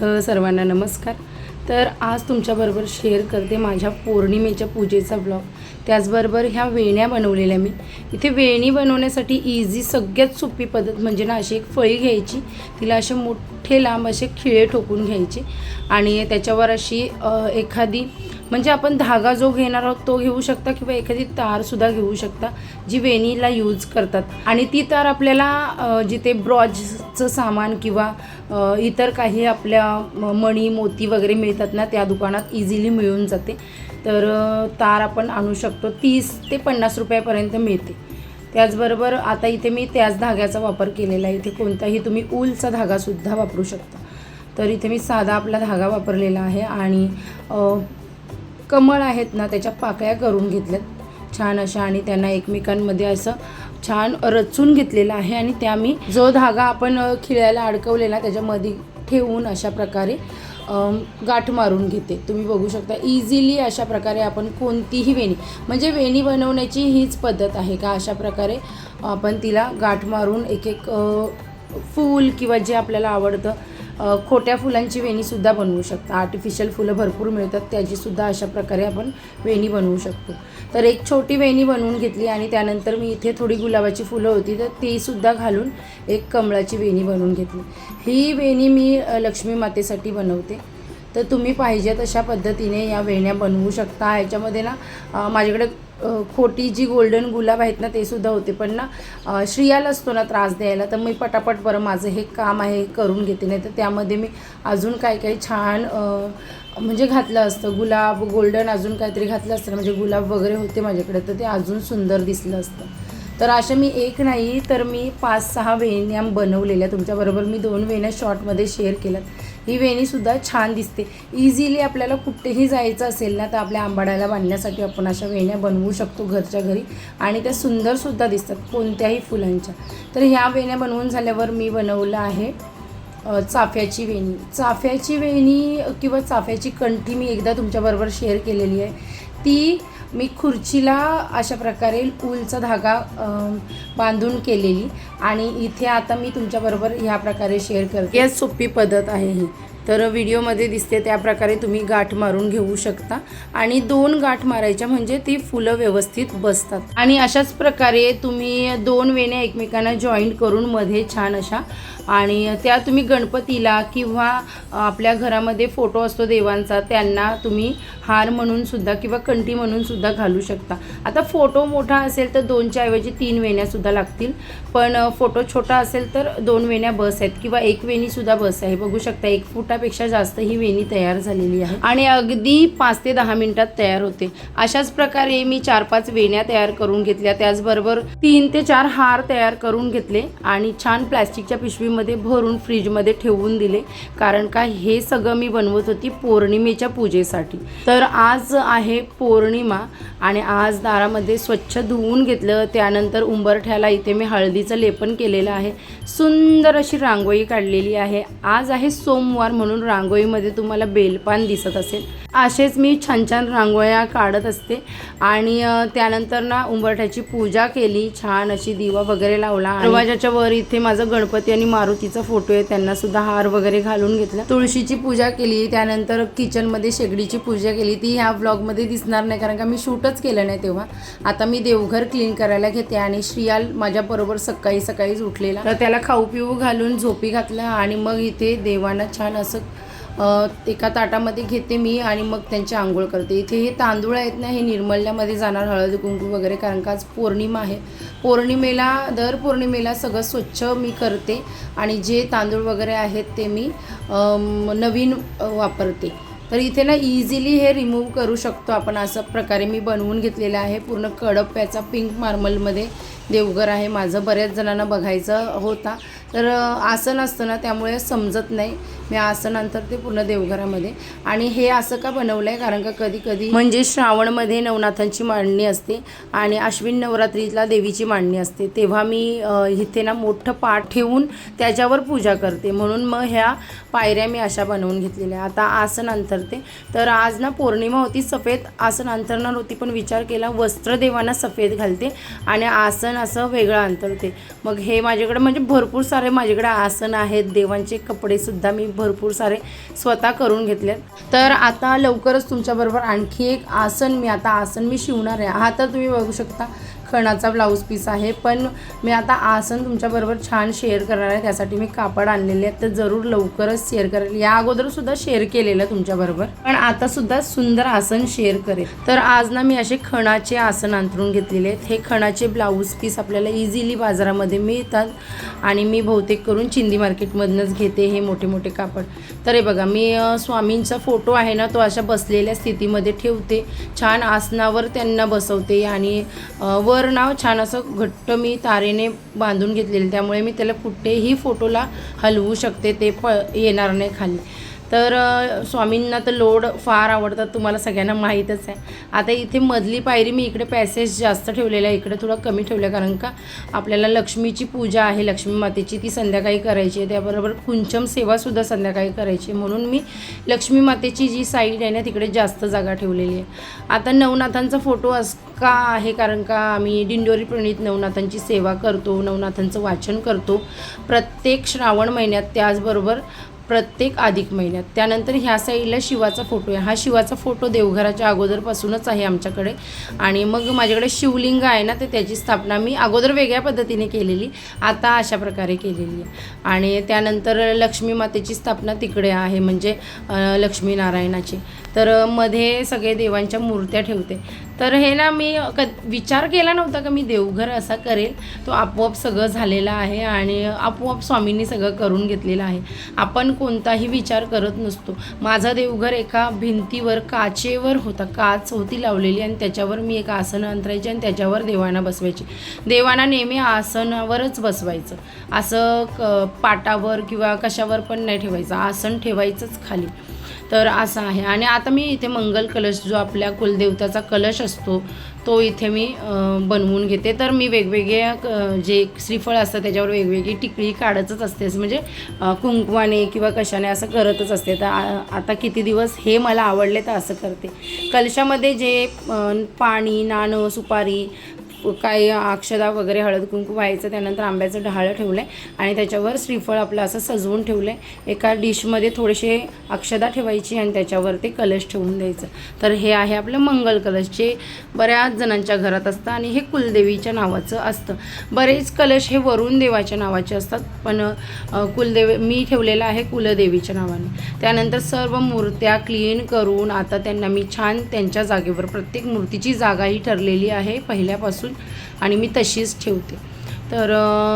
सर्वांना नमस्कार. तर आज तुमच्याबरोबर शेअर करते माझ्या पौर्णिमेच्या पूजेचा ब्लॉग त्याचबरोबर ह्या वेण्या बनवलेल्या मी. इथे वेणी बनवण्यासाठी इझी सगळ्यात सोपी पद्धत म्हणजे ना अशी एक फळी घ्यायची. तिला असे मोठे लांब असे खिळे ठोकून घ्यायचे. आणि त्याच्यावर अशी एखादी म्हणजे आपण धागा जो घेणार आहोत तो घेऊ शकता किंवा एखादी तारसुद्धा घेऊ शकता जी वेणीला यूज करतात. आणि ती तार आपल्याला जिथे ब्रॉजचं सामान किंवा इतर काही आपल्या मणी मोती वगैरे मिळतात ना त्या दुकानात इझिली मिळून जाते. तर तार आपण आणू शकतो तीस ते पन्नास रुपयापर्यंत मिळते. त्याचबरोबर आता इथे मी त्याच धाग्याचा वापर केलेला आहे. इथे कोणताही तुम्ही ऊलचा धागासुद्धा वापरू शकता. तर इथे मी साधा आपला धागा वापरलेला आहे आणि कमळ आहेत ना त्याच्या पाकळ्या करून घेतल्यात. छान अशा आणि त्यांना एकमेकांमध्ये असं छान रचून घेतलेलं आहे आणि त्या मी जो धागा आपण खिळ्याला अडकवलेला त्याच्यामध्ये ठेवून अशा प्रकारे गाठ मारून घेते. तुम्ही बघू शकता इझिली अशा प्रकारे आपण कोणतीही वेणी म्हणजे वेणी बनवण्याची हीच पद्धत आहे का? अशा प्रकारे आपण तिला गाठ मारून एक एक फूल किंवा जे आपल्याला आवडतं खोट्या फुलांची वेणीसुद्धा बनवू शकता. आर्टिफिशियल फुलं भरपूर मिळतात. त्याचीसुद्धा अशा प्रकारे आपण वेणी बनवू शकतो. तर एक छोटी वेणी बनवून घेतली आणि त्यानंतर मी इथे थोडी गुलाबाची फुलं होती तर तीसुद्धा घालून एक कमळाची वेणी बनवून घेतली. ही वेणी मी लक्ष्मी मातेसाठी बनवते. तर तुम्ही पाहिजे तशा पद्धतीने या वेण्या बनवू शकता. याच्यामध्ये ना माझ्याकडे खोटी जी गोल्डन गुलाब आहेत ना ते सुद्धा होते. पण ना श्रियाला असतो ना त्रास द्यायला तर मी पटापट बरं माझं हे काम आहे हे करून घेते. नाही तर त्यामध्ये मी अजून काही काही छान म्हणजे घातलं असतं. गुलाब गोल्डन अजून काहीतरी घातलं असतं म्हणजे गुलाब वगैरे होते माझ्याकडे तर ते अजून सुंदर दिसलं असतं. तर अशा मी एक नाही तर मी पाच सहा वेण्या बनवलेल्या तुमच्याबरोबर मी दोन वेण्या शॉर्टमध्ये शेअर केल्यात. ही वेणीसुद्धा छान दिसते. इझिली आपल्याला कुठेही जायचं असेल ना तर आपल्या आंबाड्याला बांधण्यासाठी आपण अशा वेण्या बनवू शकतो घरच्या घरी आणि त्या सुंदरसुद्धा दिसतात कोणत्याही फुलांच्या. तर ह्या वेण्या बनवून झाल्यावर मी बनवलं आहे चाफ्याची वेणी. चाफ्याची वेणी किंवा चाफ्याची कंठी मी एकदा तुमच्याबरोबर शेअर केलेली आहे. ती मी खुर्चीला अशा प्रकारे उलचा धागा बांधून केलेली आणि इथे आता मी तुमच्याबरोबर ह्या प्रकारे शेअर करते. यात सोपी पद्धत आहे ही. तर व्हिडिओमध्ये दिसते त्या प्रकारे तुम्ही गाठ मारून घेऊ शकता आणि दोन गाठ मारायच्या म्हणजे ती फुलं व्यवस्थित बसतात. आणि अशाच प्रकारे तुम्ही दोन वेण्या एकमेकांना जॉईंट करून मध्ये छान अशा आणि त्या तुम्ही गणपतीला किंवा आपल्या घरामध्ये फोटो असतो देवांचा त्यांना तुम्ही हार म्हणून सुद्धा किंवा कंठी म्हणून सुद्धा घालू शकता. आता फोटो मोठा असेल तर दोनच्या ऐवजी तीन वेण्यासुद्धा लागतील. पण फोटो छोटा असेल तर दोन वेण्या बस आहेत किंवा एक वेणीसुद्धा बस आहे. बघू शकता एक फुटापेक्षा जास्त ही वेणी तयार झालेली आहे. आणि अगदी पाच ते दहा मिनिटात तयार होते. अशाच प्रकारे मी चार पाच वेण्या तयार करून घेतल्या. त्याचबरोबर तीन ते चार हार तयार करून घेतले आणि छान प्लॅस्टिकच्या पिशवीमध्ये भरून फ्रीजमध्ये ठेवून दिले. कारण का हे सगळं मी बनवत होती पौर्णिमेच्या पूजेसाठी. तर आज आहे पौर्णिमा आणि आज दारामध्ये स्वच्छ धुवून घेतलं. त्यानंतर उंबरठ्याला इथे मी हळदीचं लेपन केलेलं आहे. सुंदर अशी रांगोळी काढलेली आहे. आज आहे सोमवार म्हणून रांगोळीमध्ये तुम्हाला बेलपान दिसत असेल. असेच मी छान छान रांगोळ्या काढत असते. आणि त्यानंतर ना उंबरठ्याची पूजा केली. छान अशी दिवा वगैरे लावला. दरवाजाच्या वर इथे माझं गणपती आणि मारू मारुतीचा फोटो आहे त्यांना सुद्धा हार वगैरे घालून घेतला. तुळशीची पूजा केली त्यानंतर किचनमध्ये शेगडीची पूजा केली. ती ह्या ब्लॉगमध्ये दिसणार नाही कारण का मी शूटच केलं नाही तेव्हा. आता मी देवघर क्लीन करायला घेते आणि श्रियाल माझ्याबरोबर सकाळी सकाळीच उठलेला. तर त्याला खाऊ पिऊ घालून झोपी घातला आणि मग इथे देवांना छान असं एका ताटामध्ये घेते मी आणि मग त्यांची आंघोळ करते. इथे हे तांदूळ आहेत ना हे निर्मल्यामध्ये जाणार हळद कुंकू वगैरे कारण का आज पौर्णिमा आहे. पौर्णिमेला दर पौर्णिमेला सगळं स्वच्छ मी करते आणि जे तांदूळ वगैरे आहेत ते मी नवीन वापरते. तर इथे ना इझिली हे रिमूव्ह करू शकतो आपण असं प्रकारे. मी बनवून घेतलेलं आहे. पूर्ण कडप्प्याचा पिंक मार्मलमध्ये देवघर आहे. माझं बऱ्याच जणांना बघायचं होता. तर अ, आसन असतं ना त्यामुळे समजत नाही. मी आसन नंतर ते पूर्ण देवघरामध्ये. आणि हे असं का बनवलं आहे कारण का कधी कधी म्हणजे श्रावणमध्ये नवनाथांची मांडणी असते आणि अश्विन नवरात्रीला देवीची मांडणी असते. तेव्हा मी इथे ना मोठं पाठ ठेवून त्याच्यावर पूजा करते. म्हणून मग ह्या पायऱ्या मी अशा बनवून घेतलेल्या. आता आसन अंतरते तर आज ना पौर्णिमा होती सफेद. आसन अंतरणार होती पण विचार केला वस्त्र देवांना सफेद घालते आणि आसन असं वेगळं अंतरते मग हे माझ्याकडे म्हणजे भरपूर सारे माझ्याकडे आसन आहेत. देवांचे कपडेसुद्धा मी भरपूर सारे स्वतः करून घेतलेत. तर आता लवकरच तुमच्याबरोबर आणखी एक आसन मी आता आसन मी शिवणार आहे. हा तर तुम्ही बघू शकता. खणाचा ब्लाऊज पीस आहे. पण मी आता आसन तुमच्याबरोबर छान शेअर करणार आहे. त्यासाठी मी कापड आणलेले आहेत. तर जरूर लवकरच शेअर करेल. या अगोदरसुद्धा शेअर केलेलं तुमच्याबरोबर. पण आता सुद्धा सुंदर आसन शेअर करेल. तर आज ना मी असे खणाचे आसन अंतरून घेतलेले आहेत. हे खणाचे ब्लाऊज पीस आपल्याला इझिली बाजारामध्ये मिळतात. आणि मी बहुतेक करून चिंदी मार्केटमधनंच घेते हे मोठे मोठे कापड. तर हे बघा मी स्वामींचा फोटो आहे ना तो अशा बसलेल्या स्थितीमध्ये ठेवते. छान आसनावर त्यांना बसवते आणि वर वर नाव छान असं घट्ट मी तारेने बांधून घेतलेलं त्यामुळे मी त्याला कुठेही फोटोला हलवू शकते ते प येणार नाही खाली. तर स्वामींना तर लोड फार आवडतात तुम्हाला सगळ्यांना माहीतच आहे. आता इथे मधली पायरी मी इकडे पॅसेज जास्त ठेवलेला आहे इकडे थोडं कमी ठेवलं आहे कारण का आपल्याला लक्ष्मीची पूजा आहे लक्ष्मी मातेची ती संध्याकाळी करायची आहे त्याबरोबर कुंचम सेवासुद्धा संध्याकाळी करायची आहे. म्हणून मी लक्ष्मी मातेची जी साईड आहे ना तिकडे जास्त जागा ठेवलेली आहे. आता नवनाथांचा फोटो अस का आहे? कारण का आम्ही दिंडोरी प्रणित नवनाथांची सेवा करतो नवनाथांचं वाचन करतो. प्रत्येक श्रावण महिन्यात त्याचबरोबर प्रत्येक अधिक महिन्यात. त्यानंतर ह्या साईडला शिवाचा फोटो आहे. हा शिवाचा फोटो देवघराच्या अगोदरपासूनच आहे आमच्याकडे. आणि मग माझ्याकडे शिवलिंग आहे ना तर त्याची स्थापना मी अगोदर वेगळ्या पद्धतीने केलेली आता अशा प्रकारे केलेली आहे. आणि त्यानंतर लक्ष्मी मातेची स्थापना तिकडे आहे म्हणजे लक्ष्मीनारायणाची. तर मध्ये सगळे देवांच्या मूर्त्या ठेवते. तर हे ना मी क विचार केला नव्हता का मी देवघर असा करेल. तो आपोआप सगळं झालेलं आहे आणि आपोआप स्वामींनी सगळं करून घेतलेलं आहे. आपण कोणताही विचार करत नसतो. माझा देवघर एका भिंतीवर काचेवर होता. काच होती लावलेली आणि त्याच्यावर मी एक आसन अंतरायची आणि त्याच्यावर देवांना बसवायची. देवांना नेहमी आसनावरच बसवायचं. असं क पाटावर किंवा कशावर पण नाही ठेवायचं. आसन ठेवायचंच खाली. तर असं आहे. आणि आता मी इथे मंगल कलश जो आपल्या कुलदेवताचा कलश असतो तो इथे मी बनवून घेते. तर मी वेगवेगळे जे श्रीफळ असतं त्याच्यावर वेगवेगळी टिकळी काढतच असते. म्हणजे कुंकवाने किंवा कशाने असं करतच असते. तर आता किती दिवस हे मला आवडले तर असं करते. कलशामध्ये जे पाणी नाणं सुपारी काही अक्षदा वगैरे हळद कुंकू व्हायचं त्यानंतर आंब्याचं डहाळं ठेवलं आहे आणि त्याच्यावर श्रीफळ आपलं असं सजवून ठेवलं आहे एका डिशमध्ये थोडेसे अक्षदा ठेवायची आणि त्याच्यावर ते कलश ठेवून द्यायचं. तर हे आहे आपलं मंगल कलश जे बऱ्याच जणांच्या घरात असतं आणि हे कुलदेवीच्या नावाचं असतं. बरेच कलश हे वरुण देवाच्या नावाचे असतात पण कुलदेव मी ठेवलेलं आहे कुलदेवीच्या नावाने. त्यानंतर सर्व मूर्त्या क्लीन करून आता त्यांना मी छान त्यांच्या जागेवर प्रत्येक मूर्तीची जागा ही ठरलेली आहे पहिल्यापासून. आणि मी तशीच ठेवते. तर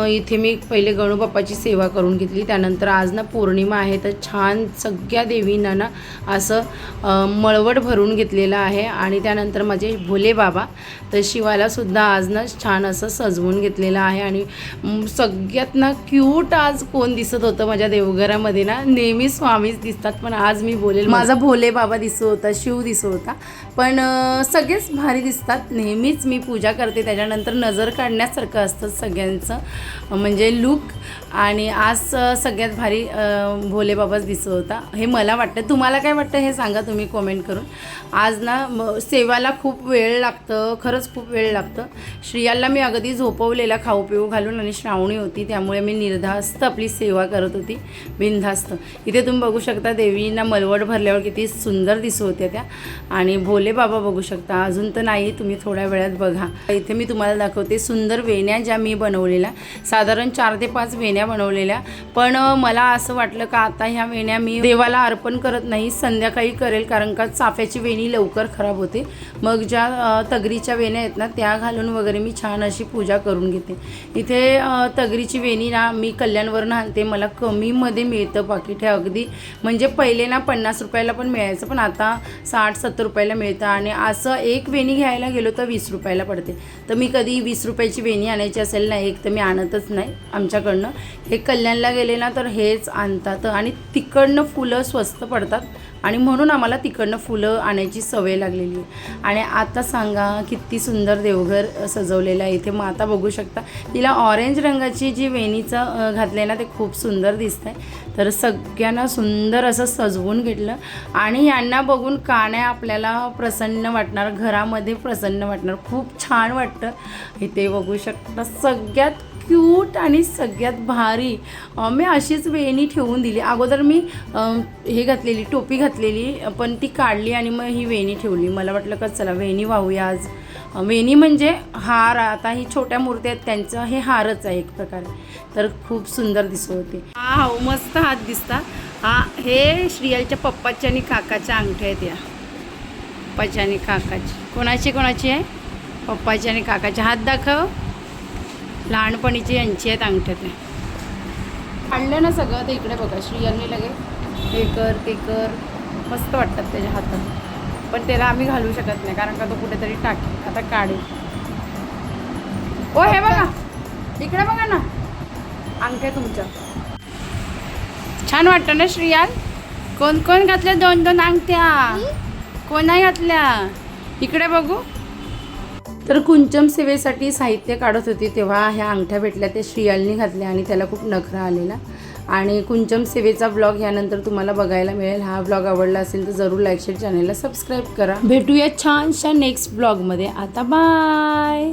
इथे मी पहिले गणूबाप्पाची सेवा करून घेतली. त्यानंतर आज ना पौर्णिमा आहे तर छान सगळ्या देवींना ना असं मळवट भरून घेतलेलं आहे. आणि त्यानंतर माझे भोले बाबा तर शिवालासुद्धा आज ना छान असं सजवून घेतलेलं आहे. आणि सगळ्यात ना क्यूट आज कोण दिसत होतं माझ्या देवघरामध्ये ना नेहमी स्वामीच दिसतात. पण आज मी बोलेल माझा भोले बाबा दिसत होता शिव दिसत होता. पण सगळेच भारी दिसतात. नेहमीच मी पूजा करते. त्याच्यानंतर नजर काढण्यासारखं असतं सगळ्या यांचं. म्हणजे लुक आणि आज सगळ्यात भारी भोले बाबाच दिसत होता. हे मला वाटतं. तुम्हाला काय वाटतं हे सांगा तुम्ही कॉमेंट करून. आज ना सेवाला खूप वेळ लागतं. खरंच खूप वेळ लागतं. श्रियाला मी अगदी झोपवलेला खाऊ पिऊ घालून आणि श्रावणी होती. त्यामुळे मी निर्धास्त आपली सेवा करत होती. बिनधास्त. इथे तुम्ही बघू शकता देवींना मलवट भरल्यावर किती सुंदर दिसू होत्या त्या. आणि भोले बाबा बघू शकता. अजून तर नाही तुम्ही थोड्या वेळात बघा. इथे मी तुम्हाला दाखवते सुंदर वेण्या ज्या मी बनवलेल्या साधारण चार ते पाच वेण्या बनवलेल्या. पण मला असं वाटलं का आता ह्या वेण्या मी देवाला अर्पण करत नाही संध्याकाळी करेल कारण का चाफ्याची वेणी लवकर खराब होते. मग ज्या तगरीच्या वेण्या आहेत ना त्या घालून वगैरे मी छान अशी पूजा करून घेते. इथे तगरीची वेणी ना मी कल्याणवरनं आणते. मला कमीमध्ये मिळतं पाकिट. हे अगदी म्हणजे पहिले ना पन्नास रुपयाला पण मिळायचं पण आता साठ सत्तर रुपयाला मिळतं. आणि असं एक वेणी घ्यायला गेलो तर वीस रुपयाला पडते. तर मी कधी वीस रुपयाची वेणी आणायची असेल आहे एक तर मी आणतच नाही आमच्याकडनं. हे कल्याणला गेले ना तर हेच आणतात. आणि तिकडनं फुलं स्वस्त पडतात. आणि म्हणून आम्हाला तिकडनं फुलं आणायची सवय लागलेली आहे. आणि आता सांगा किती सुंदर देवघर सजवलेलं आहे. इथे माता बघू शकता. तिला ऑरेंज रंगाची जी वेणीचं घातले घातलं आहे ना ते खूप सुंदर दिसतं आहे तर सगळ्यांना सुंदर असं सजवून घेतलं. आणि यांना बघून काण्या आपल्याला प्रसन्न वाटणार घरामध्ये प्रसन्न वाटणार. खूप छान वाटतं. इथे बघू शकता सगळ्यात क्यूट आणि सगळ्यात भारी. मी अशीच वेणी ठेवून दिली. अगोदर मी हे घातलेली टोपी घातलेली पण ती काढली आणि मग ही वेणी ठेवली. मला वाटलं का चला वेणी वाहूया आज. वेणी म्हणजे हार. आता ही छोट्या मूर्ती आहेत त्यांचं हे हारच आहे एक प्रकारे. तर खूप सुंदर दिसत होते. हा हो मस्त हात दिसता. हा हे श्रियालच्या पप्पाच्या आणि काकाच्या अंगठ्या आहेत या. पप्पाची आणि काकाची. कोणाची कोणाची आहे? पप्पाची आणि काकाची. हात दाखव. लहानपणीची यांची आहेत अंगठ्यात ते ना सगळं ते इकडे बघा श्रियांनी लगे. हे कर ते कर. मस्त वाटतात त्याच्या हातात. पण त्याला आम्ही घालू शकत नाही कारण का तो कुठेतरी टाकेल आता काढेल. ओ हे बघा. इकडे बघा ना. अंगठ्या तुमच्या. छान वाटतं ना श्रियाल कोण कोण घातल्या दोन दोन अंगठ्या? कोणा घातल्या? इकडे बघू. तर कुंचम सेवेसाठी साहित्य काढत होती तेव्हा ह्या अंगठ्या भेटल्या त्या श्रियालनी घातल्या आणि त्याला खूप नखरा आलेला. आणि कुंचम सेवेचा ब्लॉग यानंतर तुम्हाला बघायला मिळेल. हा ब्लॉग आवडला असेल तर जरूर लाईक शेअर चॅनलला सबस्क्राईब करा. भेटूया छानशा नेक्स्ट ब्लॉगमध्ये आता बाय